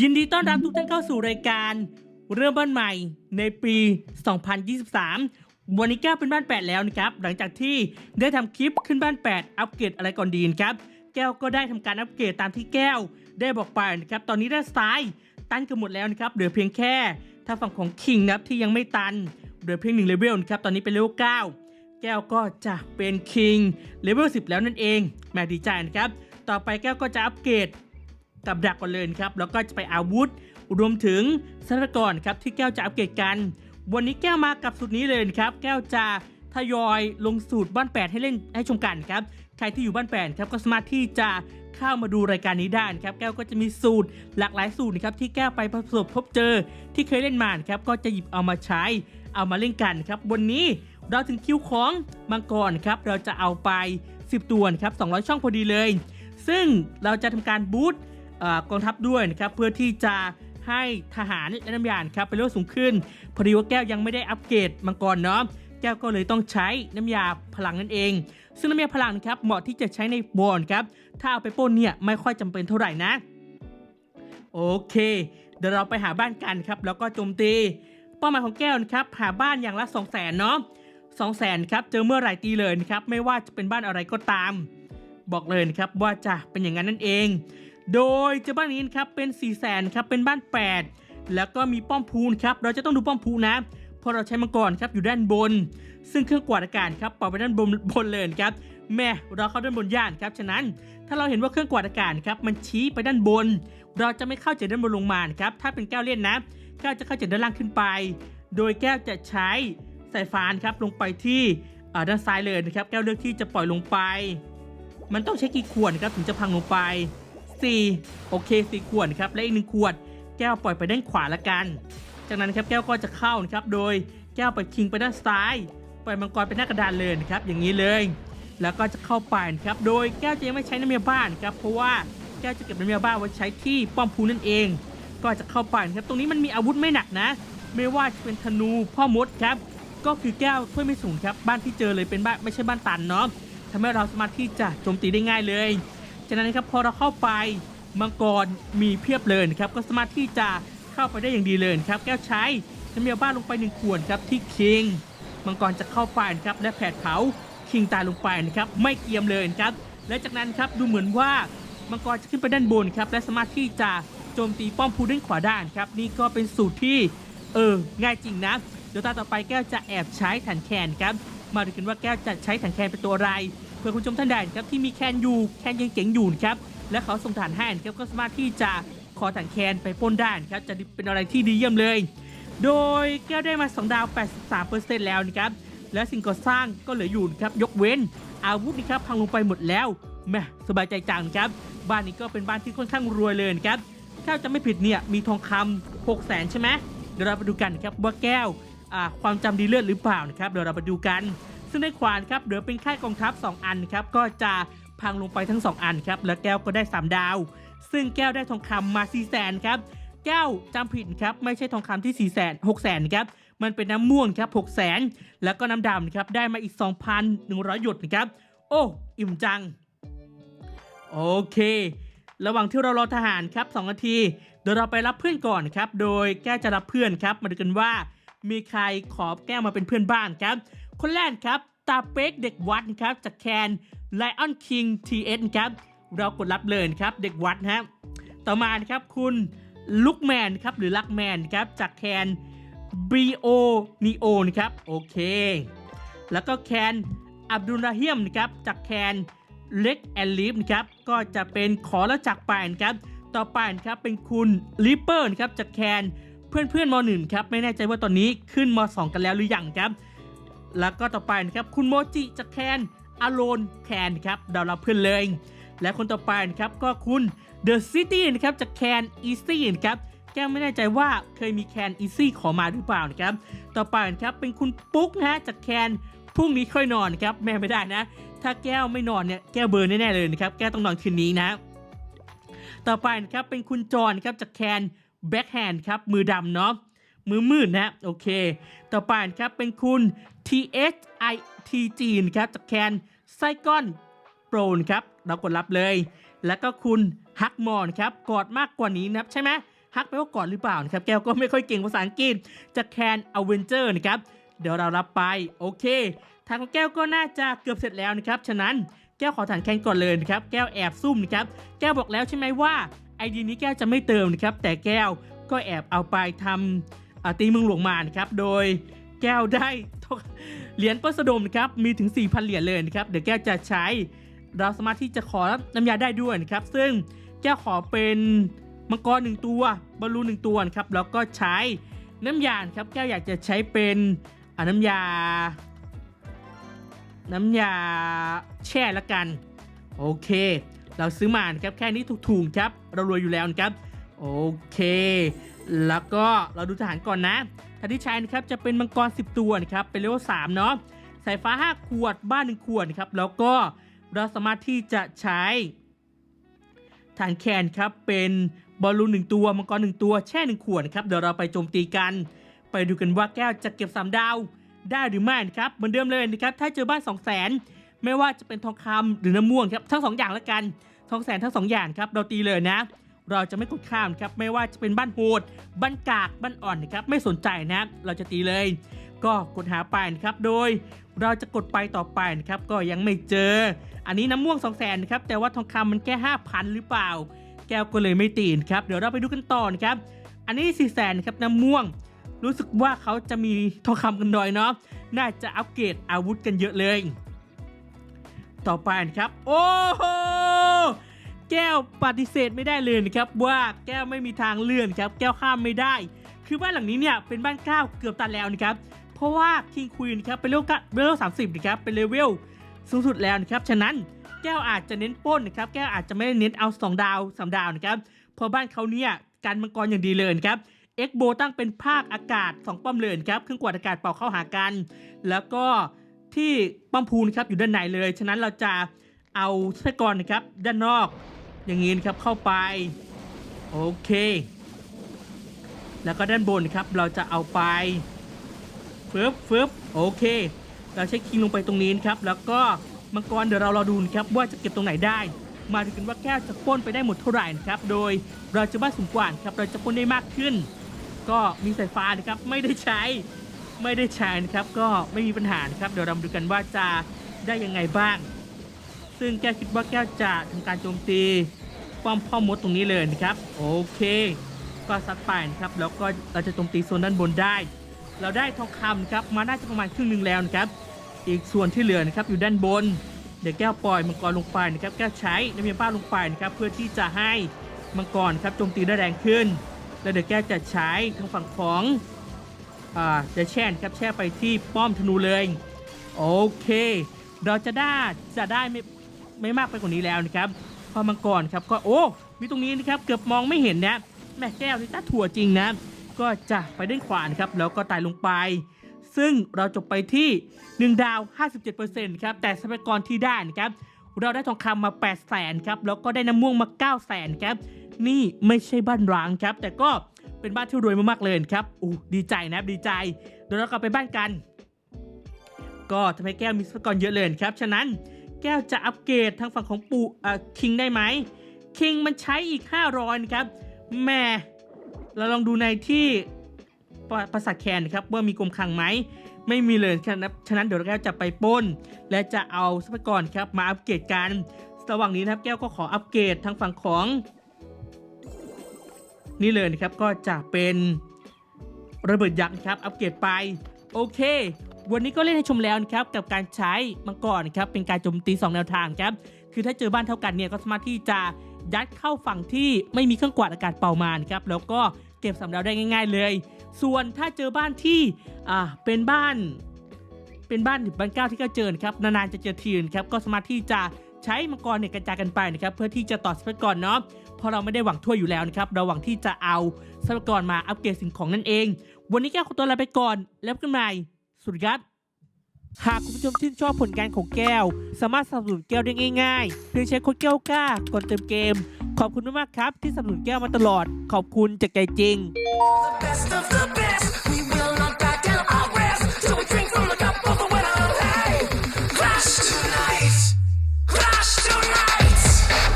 ยินดีต้อนรับทุกท่านเข้าสู่รายการ เริ่มบ้านใหม่ในปี 2023 วันนี้แก้วเป็นบ้าน 8 แล้วนะครับ หลังจากที่ได้ทำคลิปขึ้นบ้าน 8 อัปเกรดอะไรก่อนดีนครับ แก้วก็ได้ทำการอัปเกรดตามที่แก้วได้บอกไปนะครับ ตอนนี้ด้านซ้ายตันกันหมดแล้วนะครับ เหลือเพียงแค่ถ้าฝั่งของคิงนะครับที่ยังไม่ตัน เหลือเพียงหนึ่งเลเวลนะครับ ตอนนี้เป็นเลเวล9แก้วก็จะเป็นคิงเลเวล10 แล้วนั่นเองแม่ดีใจนะครับ ต่อไปแก้วก็จะอัปเกรด กับดักก่อนเลยครับแล้วก็จะไปอาวุธ รวมถึงทรัพยากรครับที่แก้วจะอัปเกรดกัน วันนี้แก้วมากับสูตรนี้เลยครับ แก้วจะทยอยลงสูตรบ้านแปดให้เล่นให้ชมกันครับใครที่อยู่บ้านแปดครับก็สามารถที่จะเข้ามาดูรายการนี้ได้ครับแก้วก็จะมีสูตรหลากหลายสูตรนะครับที่แก้วไปประสบพบเจอ ที่เคยเล่นมานครับก็จะหยิบเอามาใช้เอามาเล่นกันครับวันนี้เราถึงคิวของมังกรครับเราจะเอาไป 10 ตัวนะครับ200 ช่องพอดีเลย ซึ่งเราจะทำการบูต กองทัพด้วยนะครับเพื่อที่จะให้ทหารและน้ำยานครับไปเลเวลสูงขึ้น พอดีว่าแก้วยังไม่ได้อัปเกรดมังกรเนาะแก้วก็เลยต้องใช้น้ำยาพลังนั่นเอง ซึ่งน้ำยาพลังนะครับเหมาะที่จะใช้ในบอลครับถ้าเอาไปป้นเนี่ยไม่ค่อยจำเป็นเท่าไหร่นะ โอเค เดี๋ยวเราไปหาบ้านกันครับแล้วก็โจมตีเป้าหมายของแก้วนะครับหาบ้านอย่างละ 2 0 0 0 0นเนาะ2 0 0 0 0 0ครับเจอเมื่อไหร่ตีเลยนะครับไม่ว่าจะเป็นบ้านอะไรก็ตาม บอกเลยนะครับว่าจะเป็นอย่างนั้นนั่นเอง โดยเจ้าบ้านนี้นครับเป็น4ี่แสนครับเป็นบ้าน 8 แล้วก็มีป้อมพูนครับเราจะต้องดูป้อมพูนะเพราะเราใช้มังกรครับอยู่ด้านบน ซึ่งเครื่องกวาดอากาศครับปล่อยไปด้านบนบนเลยครับแม่เราเข้าด้านบนย่านครับฉะนั้น ถ้าเราเห็นว่าเครื่องกวาดอากาศครับมันชี้ไปด้านบน เราจะไม่เข้าจากด้านบนลงมาครับถ้าเป็นแก้วเล่นนะแก้วจะเข้าจากด้านล่างขึ้นไป โดยแก้วจะใช้สายฟานครับลงไปที่ด้านซ้ายเลยนะครับแก้วเลือกที่จะปล่อยลงไป มันต้องใช้กี่ขวดครับถึงจะพังลงไป 4 โอเค 4 ขวดครับ และอีกหนึ่งขวด แก้วปล่อยไปด้านขวาละกัน จากนั้นครับแก้วก็จะเข้านะครับ โดยแก้วปล่อยคิงไปด้านซ้าย ปล่อยมังกรไปหน้ากระดานเลยนะครับ อย่างนี้เลย แล้วก็จะเข้าไปนะครับ โดยแก้วจะยังไม่ใช้น้ำยบ้านครับ เพราะว่าแก้วจะเก็บน้ำยบ้านไว้ใช้ที่ป้อมพูนั่นเอง ก็จะเข้าไปนครับ ตรงนี้มันมีอาวุธไม่หนักนะ ไม่ว่าจะเป็นธนูพ่อมดครับ ก็คือแก้วถ้วยไม่สูงครับ บ้านที่เจอเลยเป็นบ้านไม่ใช่บ้านตันเนาะทำให้เราสามารถที่จะโจมตีได้ง่ายเลย จากนั้นครับพอเราเข้าไปมังกรมีเพียบเลยนะครับก็สามารถที่จะเข้าไปได้อย่างดีเลยครับแก้วใช้น้ำยาบ้านลงไปหนึ่งขวดครับที่คิงมังกรจะเข้าไปนะครับและแผดเผาคิงตายลงไปนะครับไม่เกียมเลยครับและจากนั้นครับดูเหมือนว่ามังกรจะขึ้นไปด้านบนครับและสามารถที่จะโจมตีป้อมพูด้านขวาด้านครับนี่ก็เป็นสูตรที่เออง่ายจริงนะเดี๋ยวตาต่อไปแก้วจะแอบใช้ถันแคนครับมาดูกันว่าแก้วจะใช้ถันแคนเป็นตัวอะไร เพื่อคุณชมท่านใดนครับที่มีแคนอยู่แคนยังเจ๋งอยู่ครับและเขาส่งฐานให้ครับก็สามารถที่จะขอถันแคนไปป้นได้นครับจะเป็นอะไรที่ดีเยี่ยมเลย โดยแก้วได้มา2ดาว 83%แล้วนะครับและสิ่งก่อสร้างก็เหลืออยู่ครับยกเว้น อาวุธนะครับพังลงไปหมดแล้วแหม่สบายใจจังครับบ้านนี้ก็เป็นบ้านที่ค่อนข้างรวยเลยครับถ้าจะไม่ผิดเนี่ยมีทองคำ6 0แสนใช่ไหมเดี๋ยวเราไปดูกันครับว่าแก้วความจำดีเลือดหรือเปล่านะครับเดี๋ยวเราไปดูกัน ซึ่งในขวานครับหลือเป็นค่ายกองทัพ 2 อันครับก็จะพังลงไปทั้ง 2 อันครับแล้วแก้วก็ได้ 3 ดาว ซึ่งแก้วได้ทองคำมา4 0 0แสนครับแก้วจำผิดครับไม่ใช่ทองคำที่4 0 0แสน6 0แสนครับมันเป็นน้ำม่วงครับ6 0แสนแล้วก็น้ำดำครับได้มาอีก 2,100 หยดนะครับโอ้อิ่มจัง โอเค ระหว่างที่เรารอทหารครับ2นาทีเดี๋ยวเราไปรับเพื่อนก่อนครับ โดยแก้วจะรับเพื่อนครับมาดูกันว่ามีใครขอแก้วมาเป็นเพื่อนบ้านครับ คนแรกครับตาเป็กเด็กวัดครับจากแคนไลออนคิงทีเอสครับเรากดรับเลยครับเด็กวัดนะครับต่อมาครับคุณลุกแมนครับหรือลักแมนครับจากแคนบีโอนีโอนะครับโอเค แล้วก็แคนอับดุลราฮิมนะครับจากแคนเล็กแอนลิฟนะครับก็จะเป็นขอแล้วจากไปนครับต่อไปนครับเป็นคุณลิปเปอร์ครับจากแคนเพื่อนเพื่อนมหนึ่งครับไม่แน่ใจว่าตอนนี้ขึ้นมสองกันแล้วหรือยังครับ แล้วก็ต่อไปนะครับคุณโมจิจากแคนอโลนแคนครับดาวรับเพื่อนเลย และคนต่อไปนะครับก็คุณเดอะซิตี้นะครับจากแคนอีซี่นะครับแก้วไม่แน่ใจว่าเคยมีแคนอีซี่ขอมาหรือเปล่านะครับ ต่อไปนะครับเป็นคุณปุ๊กนะฮะจากแคนพรุ่งนี้ค่อยนอนครับแม่ไม่ได้นะ ถ้าแก้วไม่นอนเนี่ยแก้วเบอร์แน่ๆเลยนะครับแก้วต้องนอนคืนนี้นะ ต่อไปนะครับเป็นคุณจอห์นครับจากแคนแบ็คแฮนด์ครับมือดำเนาะ มือมืดนะโอเค ต่อไปนะครับเป็นคุณ T H I T G นครับจากแคนไซกอนโปรนะครับ เรากดรับเลย แล้วก็คุณฮักมอนครับกอดมากกว่านี้นะครับใช่ไหมฮักไปว่ากอนหรือเปล่านะครับ แก้วก็ไม่ค่อยเก่งภาษาอังกฤษจะแคนอเวนเจอร์นะครับ เดี๋ยวเรารับไป โอเค ทางของแก้วก็น่าจะเกือบเสร็จแล้วนะครับ ฉะนั้นแก้วขอฐานแคนก่อนเลยนะครับ แก้วแอบซุ่มนะครับ แก้วบอกแล้วใช่ไหมว่าไอดีนี้แก้วจะไม่เติมนะครับ แต่แก้วก็แอบเอาไปทำอ่า ตีเมืองหลวงมานะครับโดยแก้วได้เหรียญปัสดมนะครับมีถึง 4,000 เหรียญเลยนะครับเดี๋ยวแก้วจะใช้ เราสามารถที่จะขอน้ำยาได้ด้วยนะครับ ซึ่งแก้วขอเป็นมังกรหนึ่งตัวบอลลูนหนึ่งตัวนะครับแล้วก็ใช้น้ำยาครับแก้วอยากจะใช้เป็นน้ำยา น้ำยาแช่ละกัน โอเค เราซื้อมานะครับแค่นี้ถูกๆครับ เรารวยอยู่แล้วนะครับ โอเค แล้วก็เราดูทหารก่อนนะทานที่ใช้นะครับจะเป็นมังกร 10 ตัวนะครับเป็นเลเวล3เนาะสายฟ้า 5 ขวด บ้าน 1 ขวดนะครับแล้วก็เราสามารถที่จะใช้ฐานแคนครับเป็นบอลลูน1ตัวมังกร1ตัวแช่1ขวดนะครับเดี๋ยวเราไปโจมตีกัน ไปดูกันว่าแก้วจะเก็บ 3 ดาว ได้หรือไม่นะครับเหมือนเดิมเลยนะครับถ้าเจอบ้าน 2 0 0 0 0 0ไม่ว่าจะเป็นทองคำหรือน้ำม่วงครับทั้ง2อย่างละกันทองแสนทั้ง2อย่างครับเราตีเลยนะ เราจะไม่กดข้ามครับไม่ว่าจะเป็นบ้านโหดบ้านกากบ้านอ่อนนะครับไม่สนใจนะเราจะตีเลย ก็กดหาไปนะครับโดย เราจะกดไปต่อไปนะครับก็ยังไม่เจอ อันนี้น้ำม่วง2 0 0 0 0 0นะครับแต่ว่าทองคำมันแค่5,000 หรือเปล่า แก้วก็เลยไม่ตีนครับเดี๋ยวเราไปดูกันต่อนะครับอันนี้4 0 0 0 0 0ครับน้ำม่วงรู้สึกว่าเขาจะมีทองคำกันหน่อยเนาะ น่าจะอัปเกรดอาวุธกันเยอะเลย ต่อไปนะครับ โอ้โห แก้วปฏิเสธไม่ได้เลยนะครับว่าแก้วไม่มีทางเลื่อนครับแก้วข้ามไม่ได้ คือบ้านหลังนี้เนี่ยเป็นบ้านเก้าเกือบตันแล้วนะครับเพราะว่าคิงควีนครับเป็นเลเวลเก้าเลเวลสามสิบนะครับเป็นเลเวลสูงสุดแล้วนะครับฉะนั้นแก้วอาจจะเน้นป้นนะครับแก้วอาจจะไม่ได้เน้นเอา2ดาว3ดาวนะครับเพราะบ้านเขาเนี่ยการมังกรอย่างดีเลยนะครับเอ็กโบตั้งเป็นภาคอากาศ2ป้อมเลยนะครับเครื่องกวาดอากาศเป่าเข้าหากัน แล้วก็ที่ป้อมพูนครับอยู่ด้านในเลย ฉะนั้นเราจะเอาทรัพยากรนะครับด้านนอก อย่างนี้นะครับเข้าไป โอเค แล้วก็ด้านบนครับเราจะเอาไปฟึบฟึบโอเค เราใช้คิงลงไปตรงนี้นครับ แล้วก็มังกรเดี๋ยวเรารอดูนะครับว่าจะเก็บตรงไหนได้ มาดูกันว่าแก้วจะป้นไปได้หมดเท่าไหร่นะครับ โดยเราจะบ้าสูงกว่านครับเราจะป้นได้มากขึ้น ก็มีสายฟ้านะครับไม่ได้ใช้ไม่ได้ใช้นะครับ ก็ไม่มีปัญหานะครับเดี๋ยวเราดูกันว่าจะได้ยังไงบ้าง ซึ่งแก้วคิดว่าแก้วจะทำการโจมตีป้อมพ่อมดตรงนี้เลยนะครับ โอเค ก็ซัดไปนะครับ แล้วก็เราจะโจมตีโซนด้านบนได้ เราได้ทองคำครับมาน่าจะประมาณครึ่งหนึ่งแล้วนะครับ อีกส่วนที่เหลือนะครับอยู่ด้านบน เดี๋ยวแก้วปล่อยมังกรลงไปนะครับ แก้วใช้น้ำยาบ้าลงไปนะครับ เพื่อที่จะให้มังกรครับโจมตีได้แรงขึ้น แล้วเดี๋ยวแก้วจะใช้ทางฝั่งของอ่าจะแช่นครับแช่ไปที่ป้อมธนูเลย โอเค เราจะได้จะได้ไม่ ไม่มากไปกว่านี้แล้วนะครับพอมังกรครับก็โอ้มีตรงนี้นะครับเกือบมองไม่เห็นนะแม่แก้วนี่ตาถั่วจริงนะก็จะไปด้านขวานะครับแล้วก็ไต่ลงไป ซึ่งเราจบไปที่ 1 ดาว 57%ครับแต่ทรัพยากรที่ได้นะครับเราได้ทองคำมา 8 0 0 0 0 0ครับแล้วก็ได้น้ำม่วงมา 9 0 0 0 0 0ครับนี่ไม่ใช่บ้านร้างครับ แต่ก็เป็นบ้านที่รวยมากๆเลยครับอู้ดีใจนะครับดีใจเดี๋ยวเรากลับไปบ้านกัน ก็ทำให้แก้วมีทรัพยากรเยอะเลยครับ ฉะนั้น แก้วจะอัปเกรดทางฝั่งของปู่เอ่อคิงได้ไหมคิงมันใช้อีก 500นะครับแม่เราลองดูในที่ปราปราสาทแคนนะครับว่ามีกรมคลังไหมไม่มีเลยครับฉะนั้นเดี๋ยวแก้วจะไปป้น และจะเอาทรัพยากรครับมาอัปเกรดกันระหว่างนี้นะครับแก้วก็ขออัปเกรดทางฝั่งของ นี่เลยนะครับก็จะเป็นระเบิดยักษ์ครับอัปเกรดไปโอเค วันนี้ก็เล่นให้ชมแล้วนะครับกับการใช้มังกรครับเป็นการโจมตี 2 แนวทางครับคือถ้าเจอบ้านเท่ากันเนี่ยก็สามารถที่จะยัดเข้าฝั่งที่ไม่มีเครื่องกวาดอากาศเป่ามานครับแล้วก็เก็บสำเราได้ง่าย ๆเลย ส่วนถ้าเจอบ้านที่อ่าเป็นบ้าน เป็นบ้านบ้านเก้าที่ก็เจอครับนานๆจะเจอทีนครับก็สามารถที่จะใช้มังกรเนี่ยกระจายกันไปนะครับเพื่อที่จะต่อทรัพยากรเนาะเพราะเราไม่ได้หวังถ้วยอยู่แล้วนะครับเราหวังที่จะเอาทรัพยากรมาอัปเกรดสิ่งของนั่นเอง วันนี้แก้วขอตัวลาไปก่อนแล้วพบกันใหม่ สวัสดีครับหากคุณผู้ชมที่นชอบผลงานของแก้ว สามารถสนับสนุนแก้วได้ง่ายๆเพียงใช้โค้ดแก้วกล้าก่อนเติมเกม ขอบคุณมากๆครับ ที่สนับสนุนแก้วมาตลอด ขอบคุณจากใจจริง best of the best.